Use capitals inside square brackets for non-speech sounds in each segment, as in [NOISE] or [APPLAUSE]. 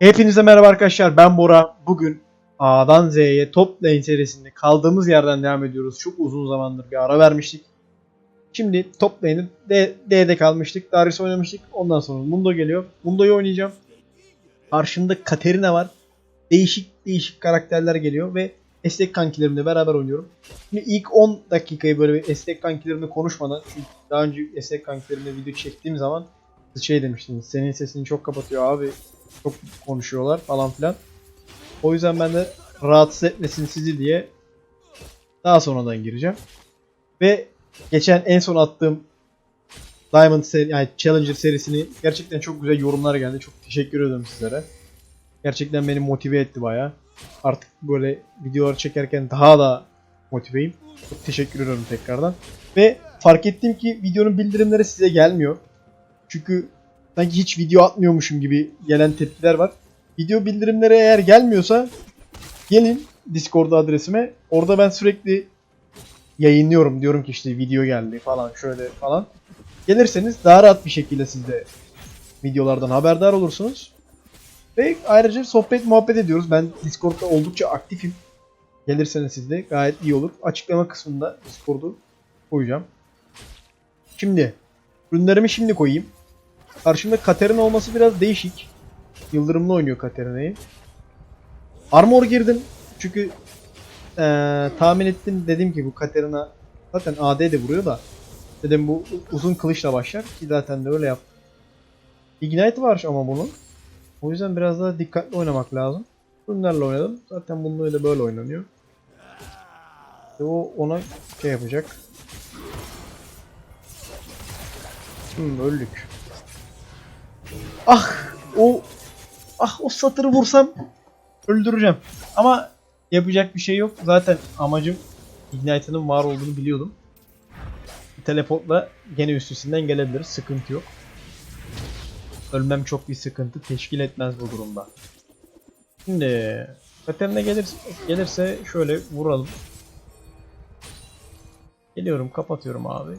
Hepinize merhaba arkadaşlar ben Bora. Bugün A'dan Z'ye top lane serisinde kaldığımız yerden devam ediyoruz. Çok uzun zamandır bir ara vermiştik. Şimdi top lane'de D- D'de kalmıştık. Darius oynamıştık. Ondan sonra Mundo geliyor. Mundo'yu oynayacağım. Karşımda Katerina var. Değişik değişik karakterler geliyor ve estek kankilerimle beraber oynuyorum. Şimdi ilk 10 dakikayı böyle bir estek kankilerimle konuşmadan çünkü daha önce estek kankilerimle video çektiğim zaman şey demiştiniz. Senin sesini çok kapatıyor abi. Çok konuşuyorlar falan filan. O yüzden ben de rahatsız etmesin sizi diye daha sonradan gireceğim. Ve geçen en son attığım Diamond seri, yani Challenger serisini gerçekten çok güzel yorumlar geldi. Çok teşekkür ederim sizlere. Gerçekten beni motive etti baya. Artık böyle videolar çekerken daha da motiveyim. Çok teşekkür ediyorum tekrardan. Ve fark ettim ki videonun bildirimleri size gelmiyor. Çünkü sanki hiç video atmıyormuşum gibi gelen tepkiler var. Video bildirimleri eğer gelmiyorsa gelin Discord adresime. Orada ben sürekli yayınlıyorum. Diyorum ki işte video geldi falan şöyle falan. Gelirseniz daha rahat bir şekilde siz de videolardan haberdar olursunuz. Ve ayrıca sohbet muhabbet ediyoruz. Ben Discord'da oldukça aktifim. Gelirseniz siz de gayet iyi olur. Açıklama kısmında Discord'u koyacağım. Şimdi ürünlerimi şimdi koyayım. Karşımda Katerina olması biraz değişik. Yıldırımlı oynuyor Katerina'yı. Armor girdim. Çünkü eee, tahmin ettim dedim ki bu Katerina zaten AD de vuruyor da dedim bu uzun kılıçla başlar ki zaten de öyle yap. Ignite var ama bunun. O yüzden biraz daha dikkatli oynamak lazım. Bunlarla oynadım. Zaten bununla da böyle oynanıyor. İşte o ona şey yapacak. Hmm, öldük. Ah o ah o satırı vursam öldüreceğim. Ama yapacak bir şey yok. Zaten amacım Ignite'ın var olduğunu biliyordum. Teleportla gene üstünden gelebiliriz. Sıkıntı yok. Ölmem çok bir sıkıntı teşkil etmez bu durumda. Şimdi Katerina gelirse, gelirse şöyle vuralım. Geliyorum kapatıyorum abi.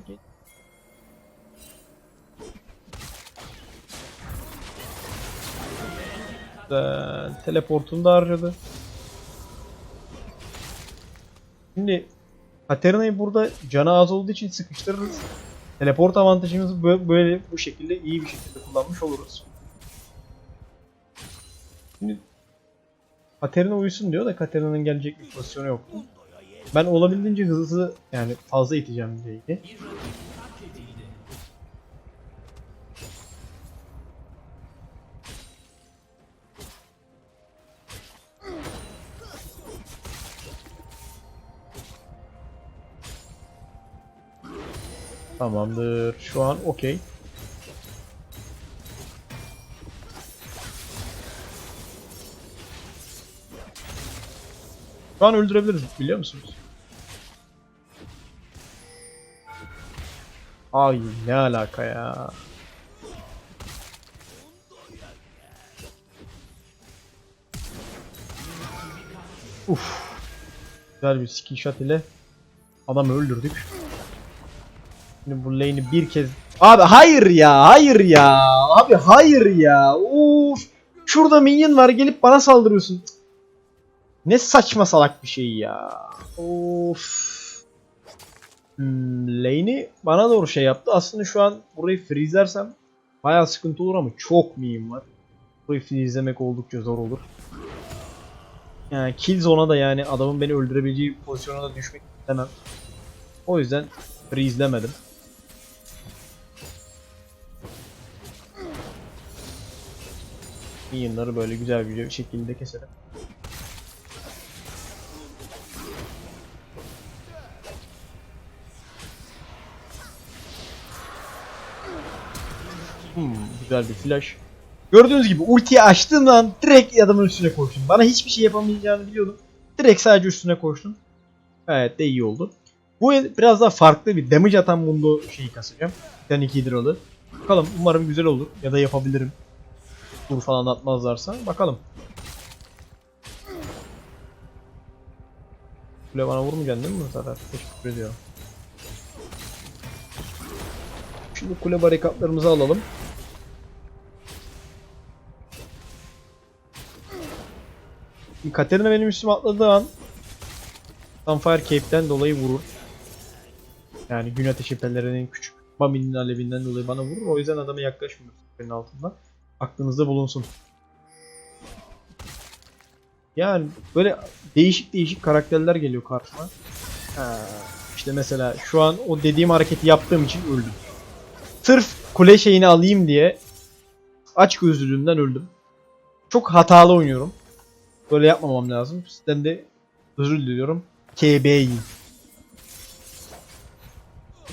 Güzel. Teleportunu da harcadı. Şimdi Katerina'yı burada canı az olduğu için sıkıştırırız. Teleport avantajımızı bö- böyle bu şekilde iyi bir şekilde kullanmış oluruz. Şimdi Katerina uyusun diyor da Katerina'nın gelecek bir pozisyonu yok. Ben olabildiğince hızlı yani fazla iteceğim Jake'i. Tamamdır. Şu an okey. Şu an öldürebiliriz biliyor musunuz? Ay ne alaka ya. Uf. Güzel bir skill shot ile adamı öldürdük. Şimdi bu lane'i bir kez... Abi hayır ya, hayır ya. Abi hayır ya. Uf. Şurada minyon var gelip bana saldırıyorsun. Ne saçma salak bir şey ya. Of. Hmm, lane'i bana doğru şey yaptı. Aslında şu an burayı freezelersem bayağı sıkıntı olur ama çok miyim var. Burayı freezelemek oldukça zor olur. Yani kill zone'a da yani adamın beni öldürebileceği pozisyona da düşmek istemem. O yüzden freezelemedim. Minyonları böyle güzel bir şekilde keselim. Hmm, güzel bir flash. Gördüğünüz gibi ultiyi açtığım an direkt adamın üstüne koştum. Bana hiçbir şey yapamayacağını biliyordum. Direkt sadece üstüne koştum. Gayet de iyi oldu. Bu biraz daha farklı bir damage atan mundo şeyi kasacağım. Bir tane 2 hidralı. Bakalım umarım güzel olur ya da yapabilirim. Dur falan atmazlarsa bakalım. Kule bana vurmayacaksın değil mi bu sefer? Teşekkür ediyorum. Şimdi kule barikatlarımızı alalım. Katerina benim üstüme atladığı an Sunfire Cape'den dolayı vurur. Yani gün ateşi pelerinin küçük Mami'nin alevinden dolayı bana vurur. O yüzden adama yaklaşmıyor senin altından. Aklınızda bulunsun. Yani böyle değişik değişik karakterler geliyor karşıma. Ha, işte mesela şu an o dediğim hareketi yaptığım için öldüm. Sırf kule şeyini alayım diye aç gözlülüğümden öldüm. Çok hatalı oynuyorum. Böyle yapmamam lazım. Sizden de özür diliyorum. KB'yi.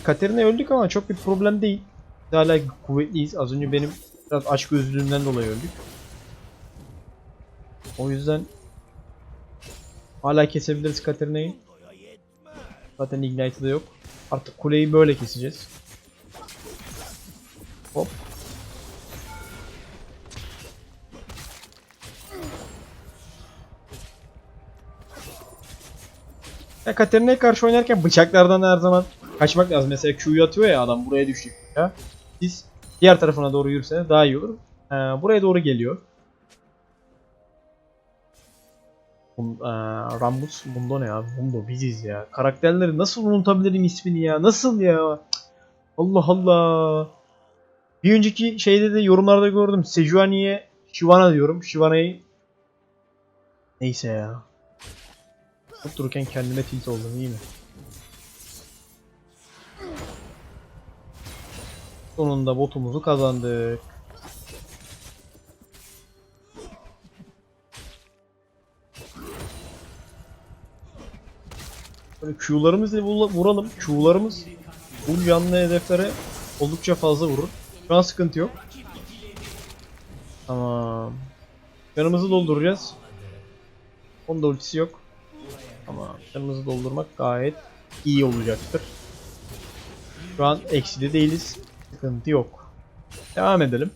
Katerina öldük ama çok bir problem değil. Hala kuvvetliyiz. Az önce benim biraz aç gözlülüğümden dolayı öldük. O yüzden hala kesebiliriz Katerina'yı. Zaten Ignite'ı yok. Artık kuleyi böyle keseceğiz. Hop. Ya Katerina'ya karşı oynarken bıçaklardan her zaman kaçmak lazım. Mesela Q'yu atıyor ya adam buraya düşecek ya. Siz diğer tarafına doğru yürürseniz daha iyi olur. Ee, buraya doğru geliyor. Bun, ee, Rambus Mundo ne ya? Mundo biziz ya. Karakterleri nasıl unutabilirim ismini ya? Nasıl ya? Allah Allah. Bir önceki şeyde de yorumlarda gördüm. Sejuani'ye Shyvana diyorum. Shyvana'yı Neyse ya. Çok dururken kendime tilt oldum iyi mi? Sonunda botumuzu kazandık. Böyle Q'larımızla vuralım. Q'larımız bu canlı hedeflere oldukça fazla vurur. Şu an sıkıntı yok. Tamam. Canımızı dolduracağız. Onun da ultisi yok. Ama canımızı doldurmak gayet iyi olacaktır. Şu an ekside değiliz. Sıkıntı yok. Devam edelim.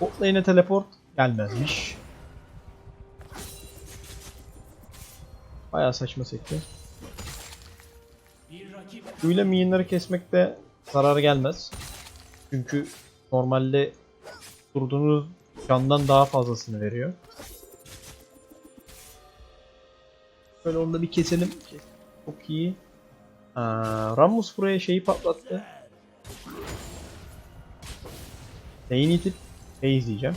Bot teleport gelmezmiş. Bayağı saçma sekti. Q ile minyonları kesmekte zarar gelmez. Çünkü normalde durduğunuz candan daha fazlasını veriyor. Böyle onu da bir keselim. Çok iyi. Aa, Ramus buraya şeyi patlattı. Neyin itip Base diyeceğim.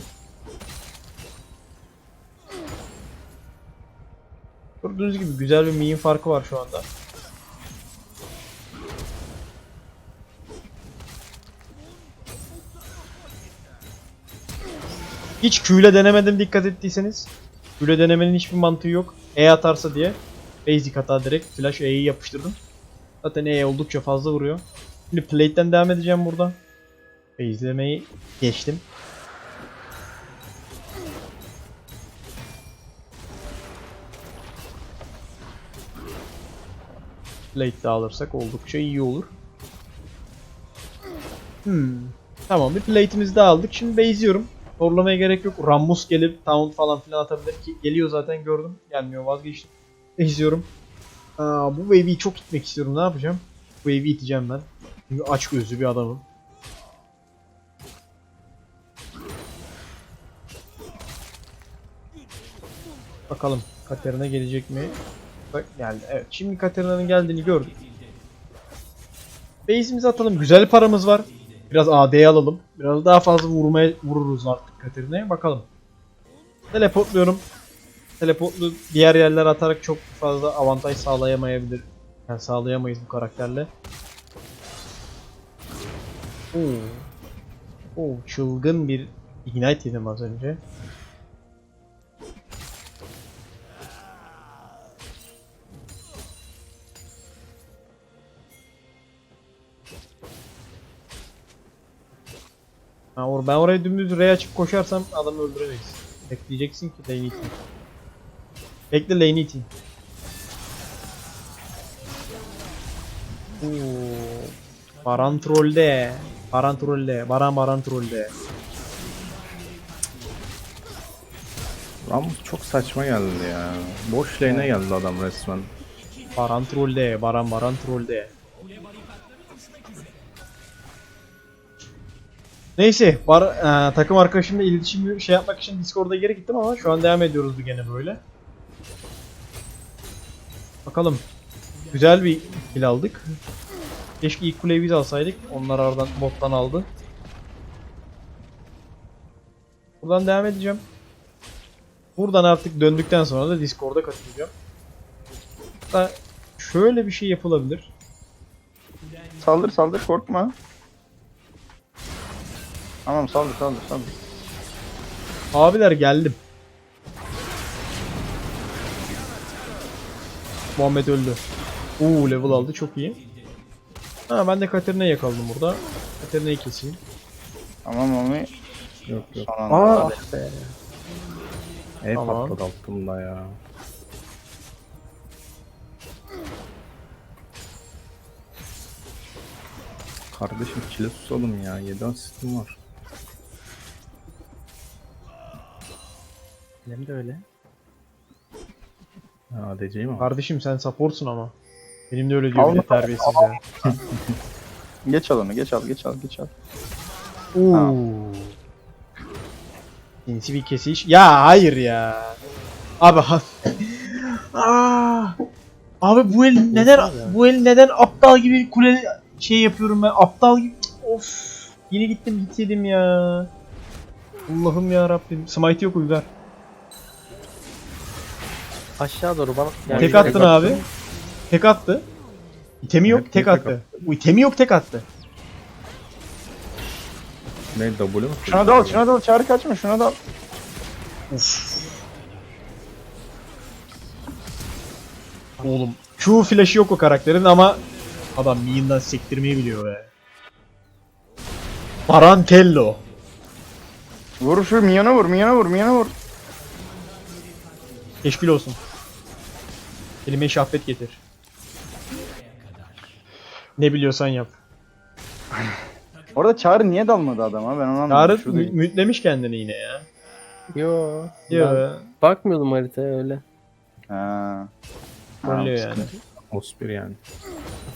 Gördüğünüz gibi güzel bir minion farkı var şu anda. Hiç Q ile denemedim dikkat ettiyseniz. Q ile denemenin hiçbir mantığı yok. E atarsa diye. Basic hata direkt flash E'yi yapıştırdım. Zaten E oldukça fazla vuruyor. Şimdi plate'den devam edeceğim burada. Base'lemeyi geçtim. Plate de alırsak oldukça iyi olur. Hmm. Tamam bir plate'imizi de aldık. Şimdi base'liyorum. Zorlamaya gerek yok. Rammus gelip taunt falan filan atabilir ki geliyor zaten gördüm. Gelmiyor vazgeçtim. Base'liyorum. Aa, bu wave'i çok itmek istiyorum. Ne yapacağım? Wave'i iteceğim ben. Çünkü aç gözlü bir adamım. Bakalım Katerina gelecek mi? Bak geldi. Evet şimdi Katerina'nın geldiğini gördük. Base'imizi atalım. Güzel paramız var. Biraz AD alalım. Biraz daha fazla vurmaya vururuz artık Katerina'ya. Bakalım. Teleportluyorum. Teleportlu diğer yerler atarak çok fazla avantaj sağlayamayabilir. Yani sağlayamayız bu karakterle. Oo. Oo, çılgın bir ignite yedim az önce. Ha, or ben oraya dümdüz R'ye açıp koşarsam adamı öldüremeyiz. Bekleyeceksin ki lane'i iteyim. Bekle lane'i iteyim. Oo. Baran trolde. Baran trolde. Baran baran trolde. Ramus çok saçma geldi ya. Boş lane'e geldi adam resmen. Baran trolde. Baran baran trolde. Neyse, bar, e, takım arkadaşımla iletişim şey yapmak için Discord'a geri gittim ama şu an devam ediyoruz gene böyle. Bakalım. Güzel bir kill aldık. Keşke ilk kuleyi biz alsaydık. Onlar aradan bottan aldı. Buradan devam edeceğim. Buradan artık döndükten sonra da Discord'a katılacağım. Hatta şöyle bir şey yapılabilir. Saldır saldır korkma. Tamam saldır saldır saldır. Abiler geldim. Muhammed öldü. Uuu level aldı çok iyi. Ha ben de Katerina'yı yakaladım burada. Katerina'yı keseyim. Tamam Mami. Yok yok. Son anda. Aa be. E Tamam. patladı altımda ya. Kardeşim çile susalım ya. 7 asistim var. Benim de öyle. Ya ADC'yim ama. Kardeşim sen supportsun ama. Benim de öyle diyor bir de Allah terbiyesiz ya. [LAUGHS] Geç al onu geç al geç al geç al. Uuu. Sinsi bir kesiş. Ya hayır ya. Abi ha. [LAUGHS] Aa. Abi bu el neden bu el neden aptal gibi kule şey yapıyorum ben aptal gibi of yine gittim hit yedim ya Allah'ım ya Rabbim smite yok uygar Aşağı doğru bana. Yani tek attın abi tek attı itemi yok Evet, tek tek attı bu itemi yok tek attı Ne W mu? Şuna dal şuna dal çağrı kaçma şuna dal. Oğlum Q flash'ı yok o karakterin ama adam minyondan sektirmeyi biliyor be. Barantello. Vur şu minyona vur minyona vur minyona vur. Teşkil olsun. Elime şahbet getir. Ne biliyorsan yap. Orada çağrı niye dalmadı adama ben onu anlamadım. Çağrı Şurada- mü- mütlemiş kendini yine ya. Yo. Yo. Ben bakmıyordum haritaya öyle. Ha. Trollüyor yani. Ospir yani.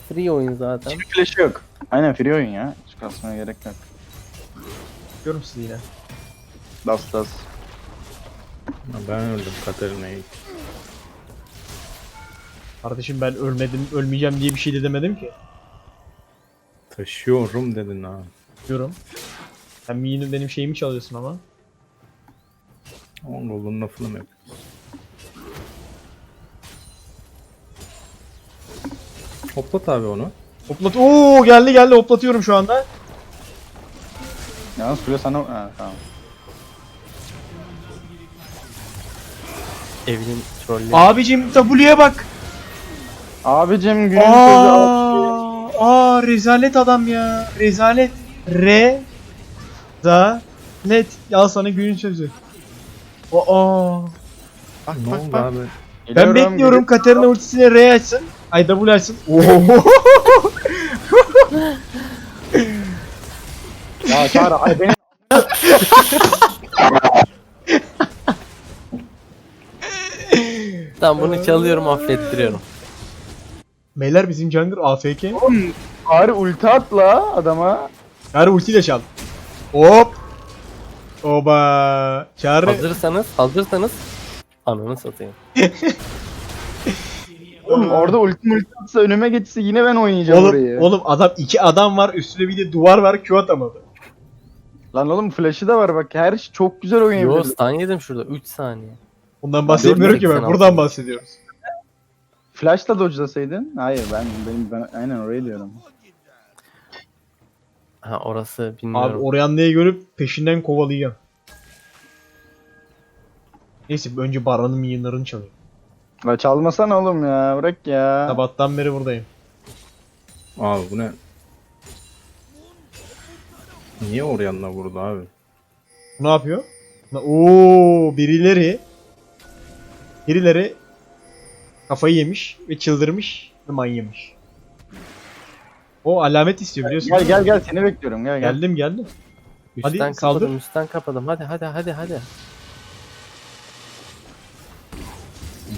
Free oyun zaten. Bir flash yok. Aynen free oyun ya. Hiç kasmaya gerek yok. Görüyorum sizi yine. Das das. Ha, Ben öldüm Katarina'yı. Kardeşim ben ölmedim, ölmeyeceğim diye bir şey de demedim ki. Taşıyorum dedin ha. Diyorum. Sen miyini benim şeyimi çalıyorsun ama. Onun oğlunun lafını mı yapıyorsun? Hoplat abi onu. Hoplat. Oo geldi geldi hoplatıyorum şu anda. Yalnız kule sana... Ha tamam. Evinin trolleri. Abicim W'ye bak. Abicim günün sözü. Aa, aa rezalet adam ya. Rezalet. Re za let. Al sana günün sözü. Aa. Bak Ne bak oldu bak. abi? Ben Geliyorum, bekliyorum Katerina ultisine R açsın. Ay W açsın. Oo. [LAUGHS] Ya Çağrı ay beni... Tamam bunu çalıyorum affettiriyorum. Beyler bizim jungler AFK. Oğlum Çağrı ulti at la adama. Çağrı ultiyle çal. Hop. Oba. Çağrı. Hazırsanız, hazırsanız ananı satayım. [LAUGHS] Oğlum orada ulti multi atsa önüme geçse yine ben oynayacağım orayı. Oğlum, oğlum adam iki adam var üstüne bir de duvar var Q atamadı. Lan oğlum flash'ı da var bak her şey çok güzel Yo oynayabilir. stun yedim şurada 3 saniye. Bundan bahsetmiyorum ki ben. 486. Buradan bahsediyoruz. Flash'la dodge'lasaydın. Hayır ben, benim, ben aynen orayı diyorum. Ha orası Abi bilmiyorum. Orianna'yı görüp peşinden kovalayacağım. Neyse önce Baran'ın minyonlarını çalayım. La çalmasana oğlum ya bırak ya. Sabahtan beri buradayım. Abi bu ne? Niye Orion'la vurdu abi? Ne yapıyor? Na- Oo birileri birileri kafayı yemiş ve çıldırmış ve manyamış. O alamet istiyor biliyorsun. Gel gel gel seni bekliyorum gel gel. Geldim geldim. hadi Üstten saldır. kapadım, üstten kapadım. Hadi hadi hadi hadi.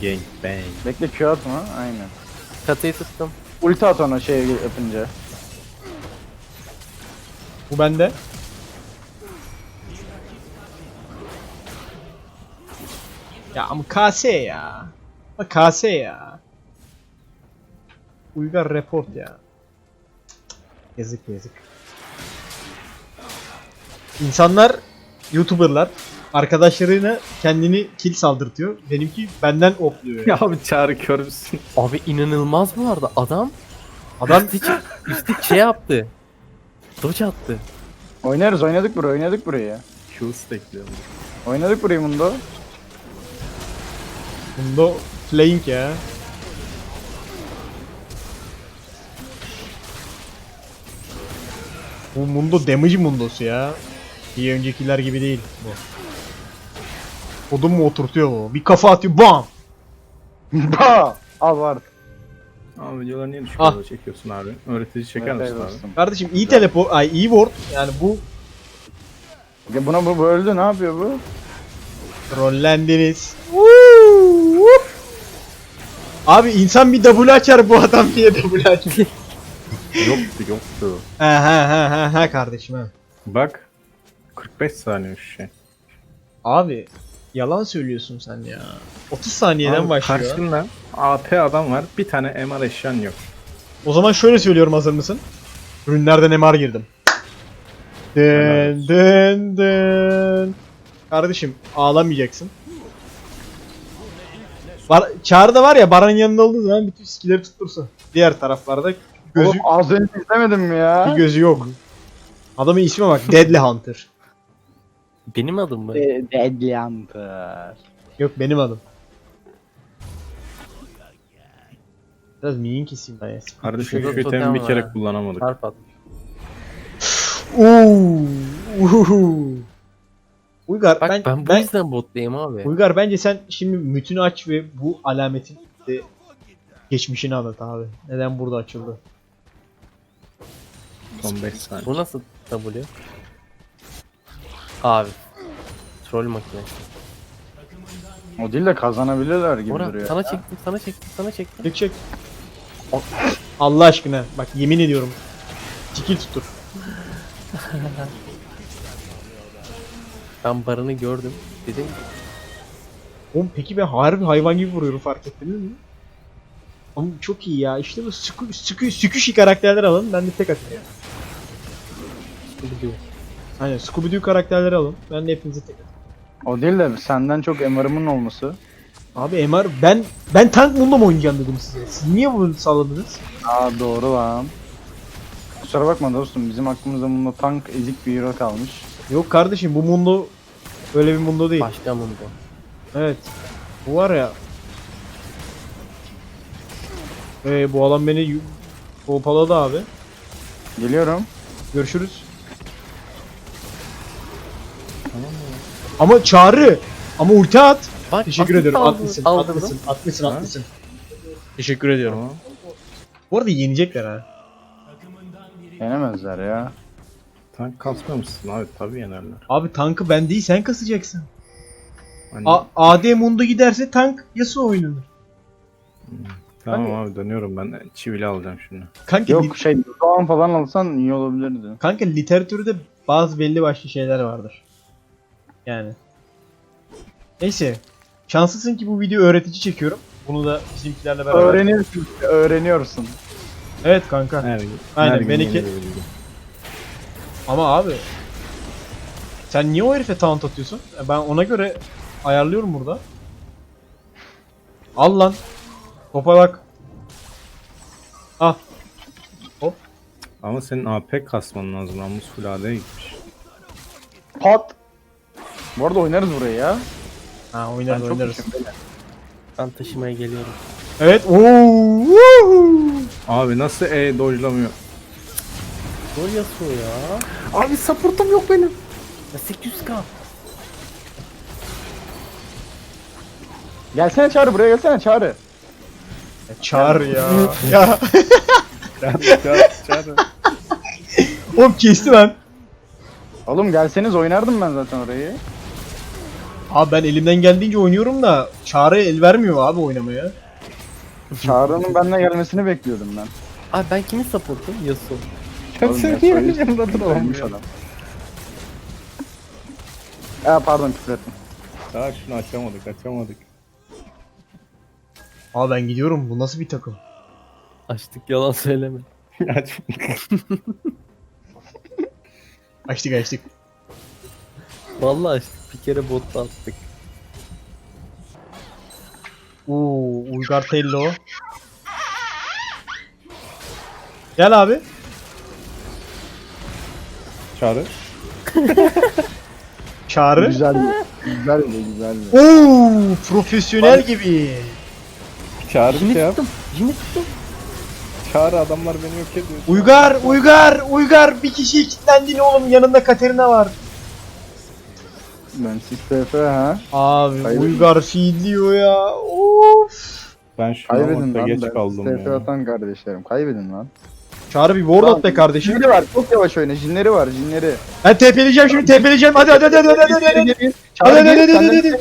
Gang bang. Bekle Q atma aynen. Katayı tuttum. Ulti at ona şey yapınca. Bu bende. Ya ama KS ya. Ama KS ya. Uygar report ya. Yazık yazık. İnsanlar, YouTuber'lar arkadaşlarına kendini kill saldırtıyor. Benimki benden opluyor. Ya [LAUGHS] abi çağrı kör müsün? Abi inanılmaz bu arada. Adam Adam üstik, [LAUGHS] üstik şey yaptı. Dodge attı. Oynarız oynadık burayı oynadık burayı ya. Q bekliyorum. Oynadık burayı Mundo. bunda flank ya. Bu Mundo damage mundosu ya. Bir öncekiler gibi değil bu. Odun mu oturtuyor bu? Bir kafa atıyor bam! [LAUGHS] Ba! Al var. Abi videoları niye düşük Ah. çekiyorsun abi? Öğretici çeker Evet, misin evet abi? Kardeşim iyi teleport, ay iyi ward. Yani bu Ya buna bu böldü ne yapıyor bu? trollendiniz. Woo! Abi insan bir W açar bu adam niye [LAUGHS] W açıyor? yoktu yoktu. ha ha ha ha ha kardeşim ha. Bak 45 saniye şu şey. Abi yalan söylüyorsun sen ya. 30 saniyeden Abi, başlıyor. Karşında AP adam var. Bir tane MR eşyan yok. O zaman şöyle söylüyorum hazır mısın? Ürünlerden MR girdim. Dın dın dın. Kardeşim ağlamayacaksın. Bar Çağrı da var ya Baran yanında olduğu zaman bütün skilleri tuttursun. Diğer taraflarda gözü, Oğlum az önce izlemedim mi bir ya? gözü yok. Adamın ismi bak Deadly Hunter. Benim adım mı? De- Deadly Hunter. Yok benim adım. Biraz miyin keseyim ben ya. Kardeşim Şurada şu totem bir var kere kullanamadık. Çarp at. Uhuhu. Uygar Bak ben, ben, bu ben yüzden bottayım abi. Uygar bence sen şimdi mütünü aç ve bu alametin de geçmişini anlat abi. Neden burada açıldı? Son 5 saniye. Bu nasıl W? Abi. Troll makinesi. O değil de kazanabilirler gibi Bora duruyor. sana çektim sana çektim sana çektim. Çek çek. Allah aşkına bak yemin ediyorum. Tikil tutur. [LAUGHS] Ben barını gördüm. Dedim Oğlum peki ben harbi hayvan gibi vuruyorum fark ettiniz mi? Ama çok iyi ya. İşte bu sıkı, sıkı, süküşi karakterler alın. Ben de tek atayım. Scooby-Doo. Aynen Scooby-Doo karakterleri alın. Ben de hepinize tek atayım. O değil de senden çok MR'ımın olması. Abi MR ben ben tank bunda mı oynayacağım dedim size. Siz niye bunu salladınız? Aa doğru lan. Kusura bakma dostum bizim aklımızda bunda tank ezik bir hero kalmış. Yok kardeşim bu mundo öyle bir mundo değil. Başka mundo. Evet. Bu var ya. Ee, bu adam beni kolpaladı abi. Geliyorum. Görüşürüz. Ama çağrı. Ama ulti at. Bak Teşekkür ediyorum. aldı- Atmışsın. aldırdım. Atmışsın. Atmışsın. Ha? Atmışsın. Teşekkür ediyorum. Tamam. Bu arada yenecekler ha. Yenemezler ya. Tank kasmamışsın abi tabii yenerler. Abi tankı ben değil sen kasacaksın. Hani, A AD Mundo giderse tank Yasuo oynanır. tamam hani- abi dönüyorum ben çivili alacağım şimdi. Kanka, Yok şey Doğan falan alsan iyi olabilirdi. kanka literatürde bazı belli başlı şeyler vardır. Yani. Neyse. Şanslısın ki bu video öğretici çekiyorum. Bunu da bizimkilerle beraber. Öğreniyorsun, öğreniyorsun. Evet kanka. Her. Aynen, her gün ben yeni iki-. Ama abi. Sen niye o herife taunt atıyorsun? E, Ben ona göre ayarlıyorum burada. Al lan. Topa bak. Ah. Ama senin AP kasman lazım. Ramus full AD'ye gitmiş. Pat. Bu arada oynarız burayı ya. Ha Ben oynarız çok oynarız. Ben taşımaya geliyorum. Evet. Oo. Abi nasıl E dojlamıyor? Troll Yasuo ya. Abi supportum yok benim. Ya 800k. Gelsene Çağrı buraya gelsene Çağrı. Ya Çağır ya. [LAUGHS] ya. Oğlum kesti lan. Oğlum gelseniz oynardım ben zaten orayı. Abi ben elimden geldiğince oynuyorum da Çağrı el vermiyor abi oynamaya. Çağrı'nın benimle gelmesini bekliyordum ben. Abi ben kimin supportum? Yasuo. Oğlum ya, soyu- Ölmüş adam. Ya pardon küfür ettim. Daha şunu açamadık açamadık. Abi ben gidiyorum. Bu nasıl bir takım? Açtık yalan söyleme. [LAUGHS] [LAUGHS] Açtık açtık. Vallahi açtık. Bir kere botta attık. Uuu Uygar Tello. Gel abi. Çağrı. [LAUGHS] Çağrı. Güzel. Güzel de güzel de. Oo profesyonel gibi. Çağrı şey Yine yap. tuttum. Yine tuttum. Çağrı adamlar beni yok ediyor. Uygar, Uygar, Uygar bir kişiye kilitlendin oğlum yanında Katerina var. Ben TF ha. Abi Kaybettin. Uygar feedliyor ya. Of. Ben şu Kaybedin Kaybedin lan. geç ben kaldım TF ya. atan kardeşlerim. Kaybedin lan. Çağrı bir ward at be kardeşim. Jinleri var çok yavaş oyna jinleri var jinleri. Ben tepeleyeceğim şimdi tepeleyeceğim. Hadi hadi hadi hadi hadi hadi hadi. Hadi hadi hadi hadi hadi.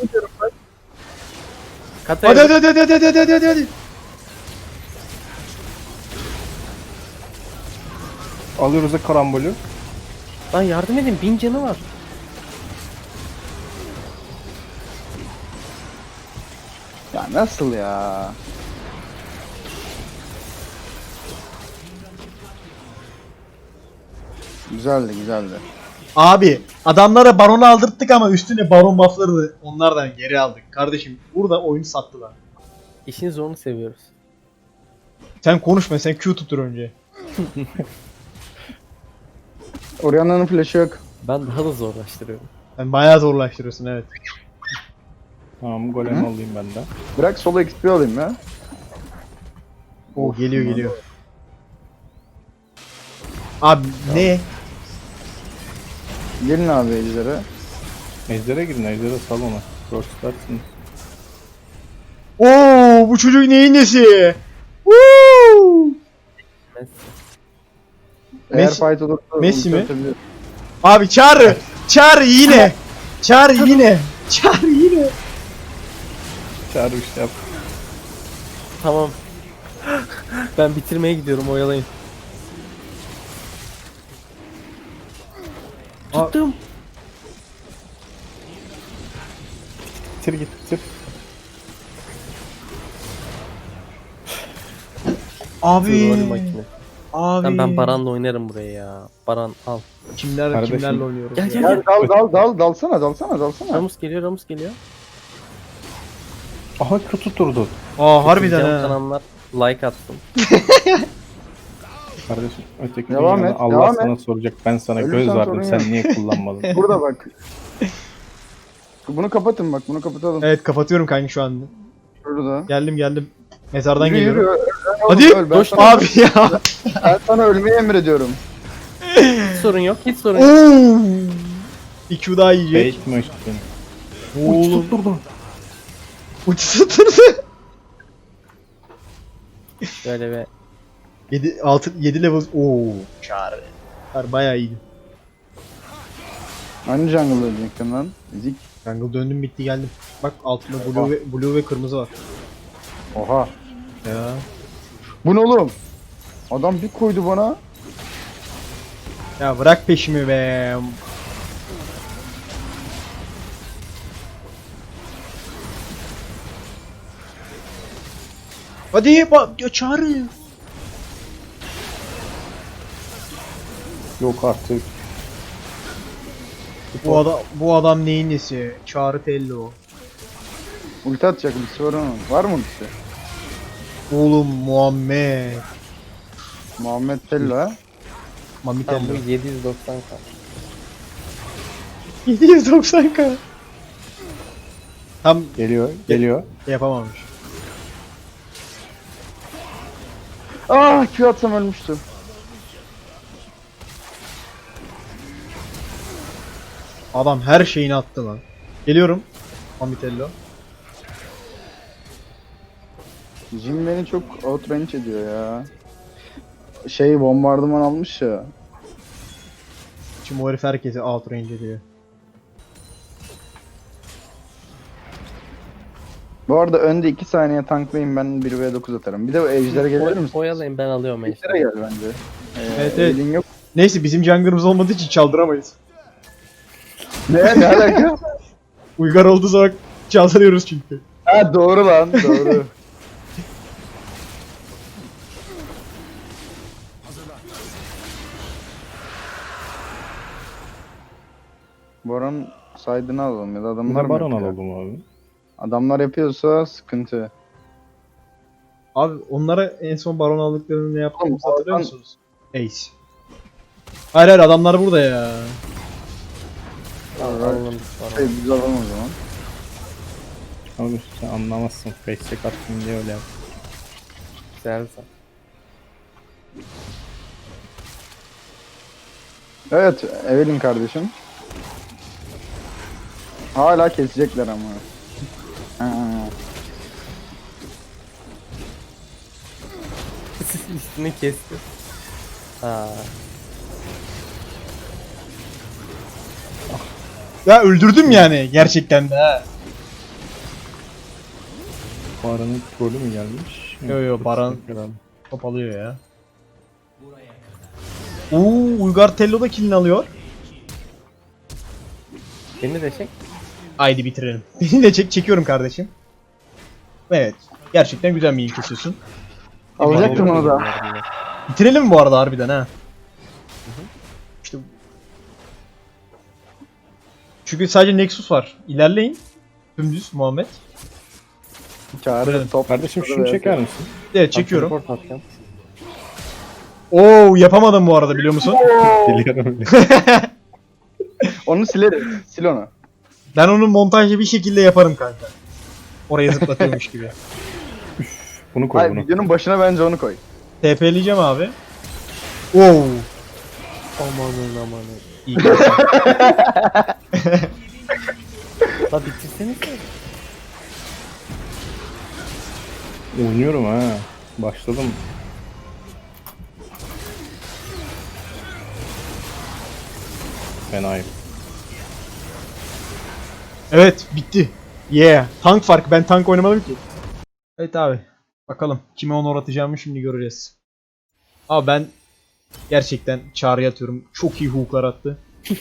Hadi hadi hadi hadi hadi hadi hadi hadi. Alıyoruz da karambolü. Lan yardım edin bin canı var. Ya nasıl ya? Güzeldi güzeldi. Abi adamlara baronu aldırttık ama üstüne baron buffları onlardan geri aldık. Kardeşim burada oyunu sattılar. İşin zorunu seviyoruz. Sen konuşma sen Q tutur önce. [LAUGHS] Orianna'nın flash'ı yok. Ben daha da zorlaştırıyorum. Sen bayağı zorlaştırıyorsun evet. Tamam golem Hı? alayım ben de. Bırak solo XP alayım ya. O geliyor geliyor. Abi ne? Gelin abi ejder'e. Ejder'e gidin Ejder'e sal onu. Ghostlarsın. Oo bu çocuk neyin nesi? Woo! Messi. Eğer Messi- fight olursa Messi mi? Abi çağır. Çağır yine. Çağır yine. Çağır yine. Çağrı şey yap. Tamam. ben bitirmeye gidiyorum oyalayın. Tuttum. Bitir git bitir. Abi. Makine. Abi. Ben, ben Baran'la oynarım buraya ya. Baran al. Kimler Kardeşim. kimlerle oynuyoruz? Gel, ya? gel, Gel dal dal dal dalsana dalsana dalsana. Ramus geliyor Ramus geliyor. Aha kötü turdu. Aa harbiden Cam ha. kanallar like atsın. [LAUGHS] Kardeşim öteki Devam dünyada et, Allah devam sana soracak. Ben sana Ölürsen göz sorun verdim. yok. Sen niye kullanmadın? [LAUGHS] Burada bak. Bunu kapatın bak bunu kapatalım. Evet kapatıyorum kanka şu anda. Şurada. Geldim geldim. Mezardan Yürü, geliyorum. yürü, öl, öl, Hadi. öl, ben, sana, Abi ya. [LAUGHS] ben sana ölmeyi emrediyorum. Hiç sorun yok hiç sorun yok. Oo. Bir Q daha yiyecek. Fake mi açtın? Oğlum. Tutturdum. Tutturdu. Böyle ve 7 6 7 level. Oo. Çağrı. Çağrı bayağı iyiydi. Hani jungle ölecektin lan? Ezik. Jungle döndüm bitti geldim. Bak altında blue ve, blue ve kırmızı var. Oha. Ya. Bu ne oğlum? Adam bir koydu bana. Ya bırak peşimi be. Hadi bak ya çağrı. Yok artık. Bu adam bu adam neyin nesi? Çağrı Tello. Ulti atacak ultisi var onun. Var mı ultisi? Oğlum Muhammed. Muhammed Tello ha. Mami bu 790 kan. 790k. Tam Geliyor. Geliyor. yapamamış. Ah Q atsam ölmüştü. Adam her şeyini attı lan. Geliyorum. Mami Tello. Jim beni çok outrange ediyor ya. Şey bombardıman almış ya. Şimdi o herif herkesi outrange ediyor. Bu arada önde 2 saniye tanklayayım ben 1v9 atarım. Bir de o ejder'e gelir misin? oyalayın ben alıyorum Ejder'e eşleri. gel bence. Ee, Evet, evet. yok. Neyse bizim jungler'ımız olmadığı için çaldıramayız. Ne? Ne alaka? [LAUGHS] Uygar olduğu zaman çalsanıyoruz çünkü. Ha doğru lan doğru. Boran saydığını alalım ya da adamlar de mı baron yapıyor? alalım abi. Adamlar yapıyorsa sıkıntı. Abi onlara en son baron aldıklarını ne Oğlum, yaptığımızı hatırlıyor musunuz? Ace. Hayır hayır adamlar burada ya. Alalım. Şey, biz alalım o zaman. Abi sen anlamazsın. Face check attın diye öyle yap. Güzel güzel. Evet Evelyn kardeşim. Hala kesecekler ama. Ha. [LAUGHS] Üstünü kesti. Ha. Ya öldürdüm yani gerçekten de ha. Baron'un trolü mü gelmiş? Yo, yo, Baron- Herhalde. Top alıyor ya. Oo Uygar Tello da killini alıyor. Beni de çek. Haydi bitirelim. [LAUGHS] Beni de çek çekiyorum kardeşim. Evet. Gerçekten güzel bir ilk kesiyorsun. Alacaktım onu da. Bitirelim mi bu arada harbiden ha? Çünkü sadece Nexus var. İlerleyin. Dümdüz Muhammed. Çağrı top. Kardeşim şunu çeker misin? Evet çekiyorum. Atacağım. Oo yapamadım bu arada biliyor musun? Biliyorum. [LAUGHS] Onu sileriz. Sil onu. Ben onu montajla bir şekilde yaparım kanka. Oraya zıplatıyormuş gibi. [LAUGHS] bunu koy Hayır bunu. videonun başına bence onu koy. TP'leyeceğim abi. Oo. Amanın amanın. İyi kesin. La [LAUGHS] bitirsenize. Oynuyorum ha. Başladım. Fenayım. Evet bitti. Yeah. Tank farkı. Ben tank oynamadım ki. Evet abi. Bakalım kime honor atacağımı şimdi göreceğiz. Abi ben gerçekten çağrıya atıyorum. Çok iyi hooklar attı. [LAUGHS]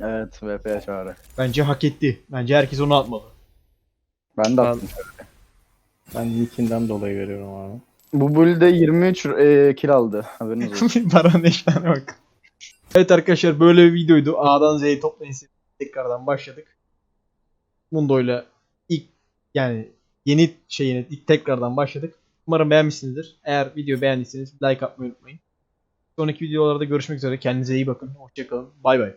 Evet VP Çağrı. Bence hak etti. Bence herkes onu atmalı. Ben de attım. Ben nickinden dolayı veriyorum abi. Bu build'de 23 e, kill aldı. Haberiniz olsun. [LAUGHS] Baran eşlerine bak. Evet arkadaşlar böyle bir videoydu. A'dan Z'ye toplayın tekrardan başladık. Mundo'yla ilk yani yeni şeyini ilk tekrardan başladık. Umarım beğenmişsinizdir. Eğer video beğendiyseniz like atmayı unutmayın. Sonraki videolarda görüşmek üzere. Kendinize iyi bakın. Hoşçakalın. Bay bay.